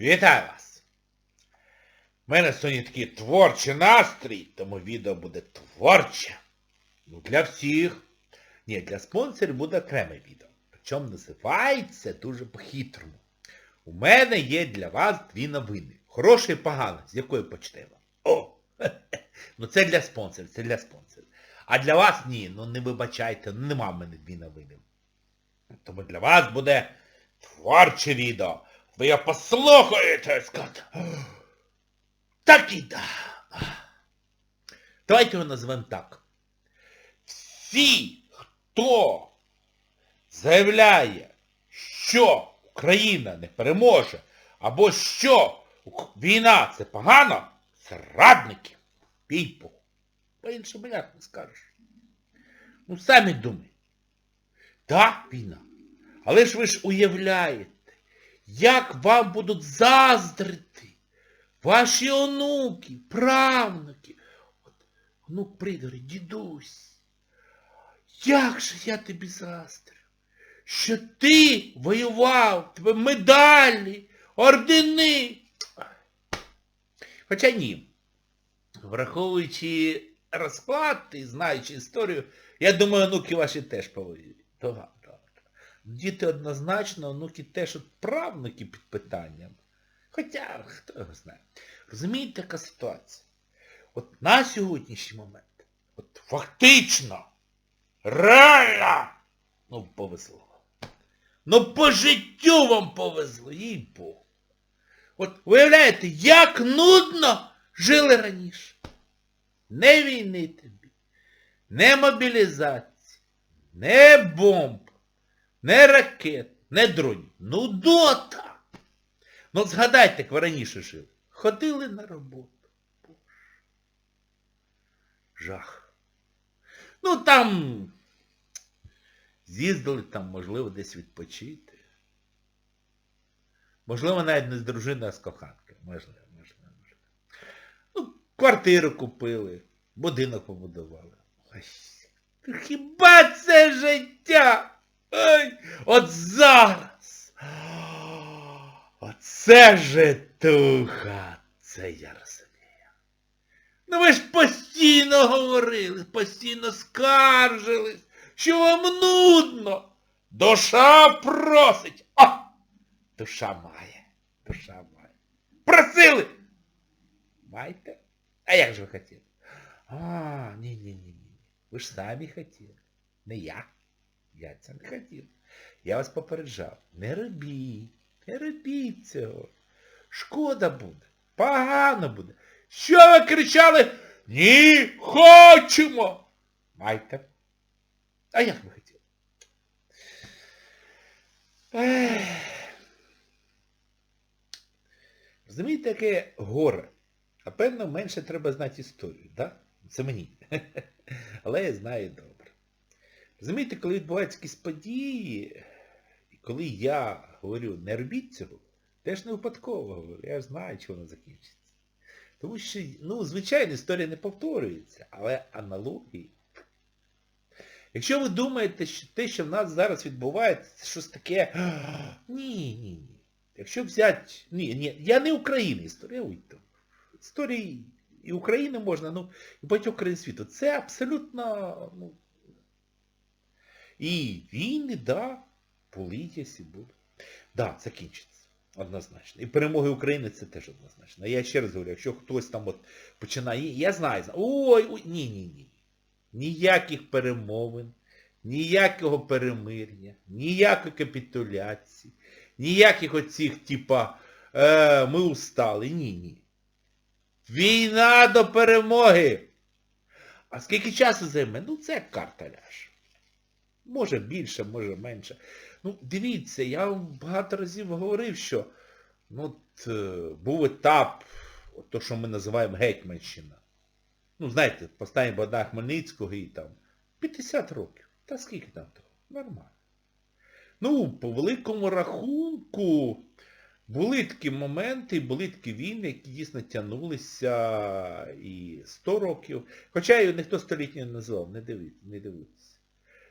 Вітаю вас! У мене сьогодні такий творчий настрій, тому відео буде творче. Ну, для всіх. Ні, для спонсорів буде окреме відео. Причому називається дуже по-хитрому. У мене є для вас дві новини. Хороша і погана. З якої почнемо? О! Ну це для спонсорів, це для спонсорів. А для вас ні, ну не вибачайте, нема в мене дві новини. Тому для вас буде творче відео. Ви послухаєте, скажете. Так і да. Давайте його назвемо так. Всі, хто заявляє, що Україна не переможе, або що війна це погано, це радники. Пійпу. По-іншому як не скажеш. Ну самі думайте. Так, війна. Але ж ви ж уявляєте, як вам будуть заздрити ваші онуки, правнуки. От онук прийде, дідусь, як же я тобі заздрю, що ти воював, тебе медалі, ордени. Хоча ні. Враховуючи розклад і знаючи історію, я думаю, онуки ваші теж повоюють. Діти однозначно, онуки теж от правнуки під питанням. Хоча, хто його знає. Розумієте, яка ситуація? От на сьогоднішній момент, от фактично, реально, ну повезло. Ну по життю вам повезло, їй Богу. От уявляєте, як нудно жили раніше. Не війни тобі, не мобілізації, не бомб, не ракет, не дронів. Ну дота! Ну згадайте, як ви раніше жили. Ходили на роботу. Боже. Жах. Ну там з'їздили там, можливо, десь відпочити. Можливо, навіть не з дружиною, а з коханкою. Можливо, можливо, можливо. Ну, квартиру купили, будинок побудували. Ну хіба це життя? Ой, от зараз. Оце житуха. Це я розумію. Ну ви ж постійно говорили, постійно скаржились, що вам нудно. Душа просить. О! Душа має. Душа має. Просили! Маєте? А як же ви хотіли? А, ні-ні-ні-ні. Ви ж самі хотіли. Не я. Я це не хотів. Я вас попереджав. Не робіть. Не робіть цього. Шкода буде. Погано буде. Що ви кричали? Ні, хочемо. Майте. А як ви хотіли? Ех. Розумієте, яке горе? А певно, менше треба знати історію, так? Це мені. Але я знаю добре. Розумієте, коли відбуваються якісь події, і коли я говорю, не робіть цього, теж не випадково я ж знаю, чи воно закінчиться. Тому що, ну, звичайно, історія не повторюється, але аналогії. Якщо ви думаєте, що те, що в нас зараз відбувається, це щось таке. Ні, ні, ні. Якщо взяти... Ні, ні, я не Україна, історія уйду. Історії і України можна, ну, і багатьох країн світу. Це абсолютно, ну. І війни, да, були, є і будуть. Да, закінчиться. Однозначно. І перемоги України це теж однозначно. Я ще раз говорю, якщо хтось там от починає, я знаю, ой, ой, ні, ні, ні. Ніяких перемовин, ніякого перемир'я, ніякої капітуляції, ніяких оцих, типа, е, ми устали. Ні, ні. Війна до перемоги. А скільки часу займе? Ну це карта ляже. Може більше, може менше. Ну, дивіться, я вам багато разів говорив, що ну, от, е, був етап, от то, що ми називаємо Гетьманщина. Ну, знаєте, поставимо Богдана Хмельницького і там 50 років. Та скільки там того? Нормально. Ну, по великому рахунку, були такі моменти, були такі війни, які дійсно тягнулися і 100 років. Хоча її ніхто столітньою не називав, не дивіться, не дивіться.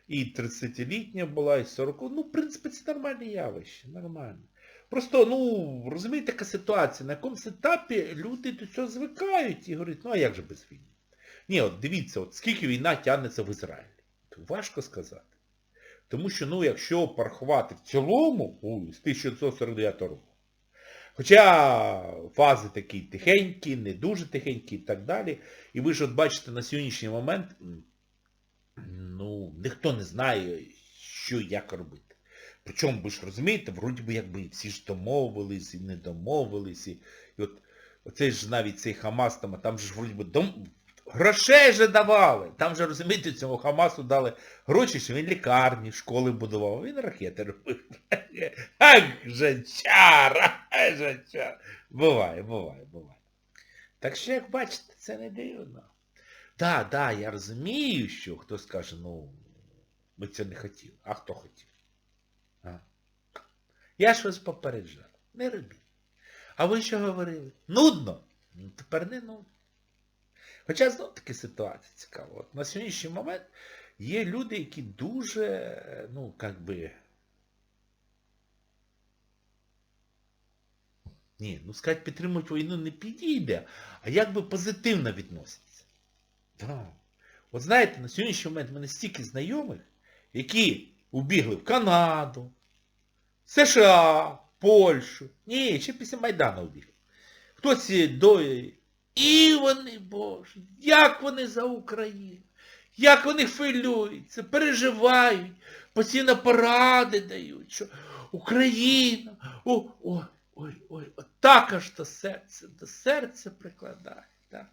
І 30-літня була, і 40. Ну, в принципі, це нормальне явище, нормально. Просто, ну, розумієте, така ситуація, на якомусь етапі люди до цього звикають і говорять, ну а як же без війни? Ні, от дивіться, от скільки війна тягнеться в Ізраїлі. То важко сказати. Тому що, ну, якщо порахувати в цілому, ой, з 1949 року, Хоча фази такі тихенькі, не дуже тихенькі і так далі. І ви ж от бачите на сьогоднішній момент, ну, ніхто не знає, що як робити. Причому, ви ж розумієте, вроді би якби всі ж домовились і не домовились. І, і от оцей ж навіть цей Хамас там, а там ж вроді би дом... грошей же давали. Там же, розумієте, цьому Хамасу дали гроші, що він лікарні, школи будував, він ракети робив. Ах, жачара, жачара. Буває, буває, буває. Так що, як бачите, це не дивно. Так, так, я розумію, що хтось скаже, ну, ми це не хотіли. А хто хотів? А? Я ж вас попереджав. Не робіть. А ви що говорили? Нудно? Ну, тепер не нудно. Хоча знов таки ситуація цікава. От на сьогоднішній момент є люди, які дуже, ну, як би, Ні, ну сказати, підтримують війну не підійде, а як би позитивно відносяться. Да. От знаєте, на сьогоднішній момент в мене стільки знайомих, які убігли в Канаду, США, Польщу. Ні, ще після Майдану убігли. Хтось до... І вони, Боже, як вони за Україну, як вони хвилюються, переживають, постійно поради дають, що Україна, о, о, ой, ой, отак аж до серця, до серця прикладає. Так.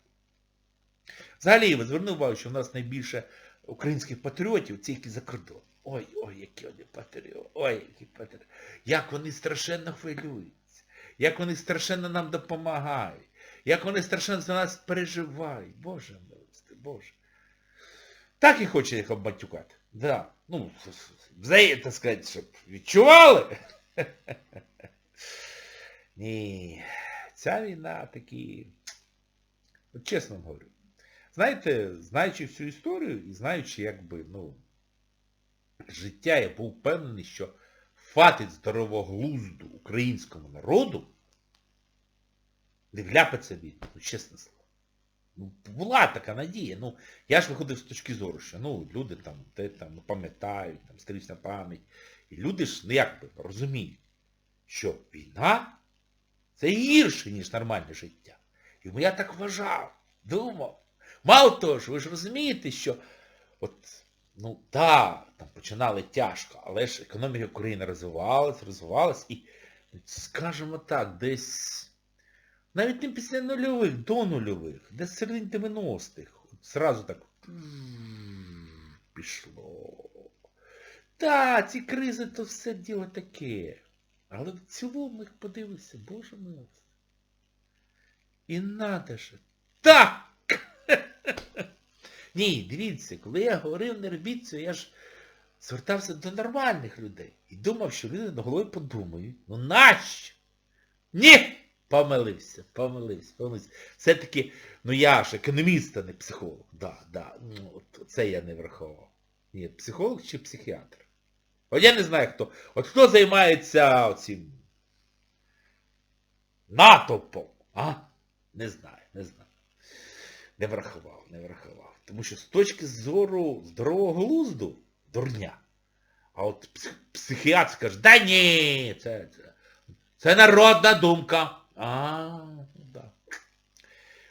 Взагалі, ви звернув увагу, що в нас найбільше українських патріотів, ці, які за кордон. Ой, ой, які вони патріоти, ой, які патріоти. Як вони страшенно хвилюються, як вони страшенно нам допомагають, як вони страшенно за нас переживають. Боже милости, Боже. Так і хоче їх обматюкати. Да. Ну, взаєм, так сказати, щоб відчували. Ні, ця війна такі, от чесно говорю, знаєте, знаючи всю історію і знаючи, якби, ну, життя, я був впевнений, що хватить здорового глузду українському народу не вляпаться від, ну, чесне слово. Ну, була така надія. Ну, я ж виходив з точки зору, що ну, люди там, те, там, ну, пам'ятають, там, стрічна пам'ять. І люди ж, ну як би, розуміють, що війна це гірше, ніж нормальне життя. І я так вважав, думав. Мало того ж, ви ж розумієте, що от, ну так, там починали тяжко, але ж економіка України розвивалась, розвивалась і, скажімо так, десь навіть не після нульових, до нульових, десь середині 90-х, от зразу так пішло. Та, ці кризи то все діло таке. Але в цілому їх подивися, боже милости. І надо же. Так! Ні, дивіться, коли я говорив не робіть цього, я ж звертався до нормальних людей. І думав, що люди на голові подумають, ну нащо? Ні! Помилився, помилився, помилився. Все-таки, ну я ж економіст, а не психолог. Да, да, ну, це я не врахував. Ні, психолог чи психіатр? От я не знаю хто. От хто займається цим натовпом? А? Не знаю, не знаю. Не врахував, не врахував. Тому що з точки зору здорового глузду, дурня. А от псих, психіатр скаже, да ні, це, це, це народна думка. А, ну да.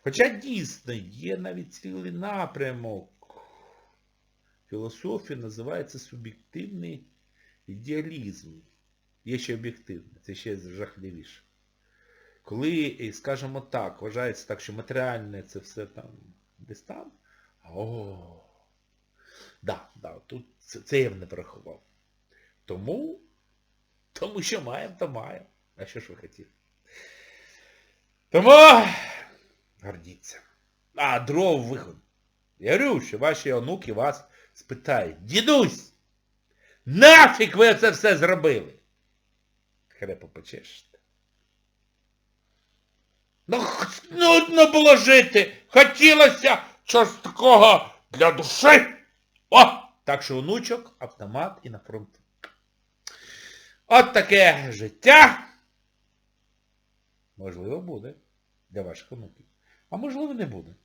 Хоча дійсно є навіть цілий напрямок. Філософія називається суб'єктивний ідеалізм. Є ще об'єктивне, це ще жахливіше. Коли, скажімо так, вважається так, що матеріальне це все там десь там. О, да, да, тут це, це я б не порахував. Тому, тому що маємо, то маємо. А що ж ви хотіли? Тому гордіться. А, дров виход. Я говорю, що ваші онуки вас спитають. Дідусь! Нафіг ви це все зробили? Хрепо почешете. Ну, нудно було жити. Хотілося щось такого для душі. О! Так що онучок, автомат і на фронт. От таке життя. Можливо, буде. Для ваших онуків. А можливо, не буде.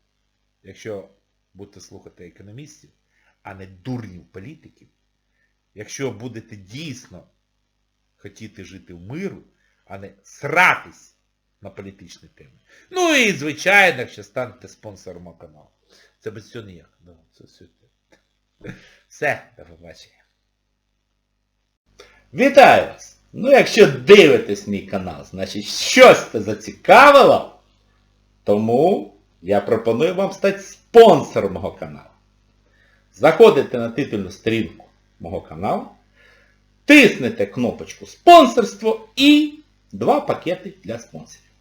Якщо будете слухати економістів, а не дурнів політиків, якщо будете дійсно хотіти жити в миру, а не сратись на політичні теми. Ну і, звичайно, якщо станете спонсором мого каналу. Це без цього ніяк. Да, це все. Все, до побачення. Вітаю вас! Ну, якщо дивитесь мій канал, значить щось це зацікавило, тому я пропоную вам стати спонсором мого каналу. Заходите на титульну сторінку мого каналу, тиснете кнопочку спонсорство і два пакети для спонсорів.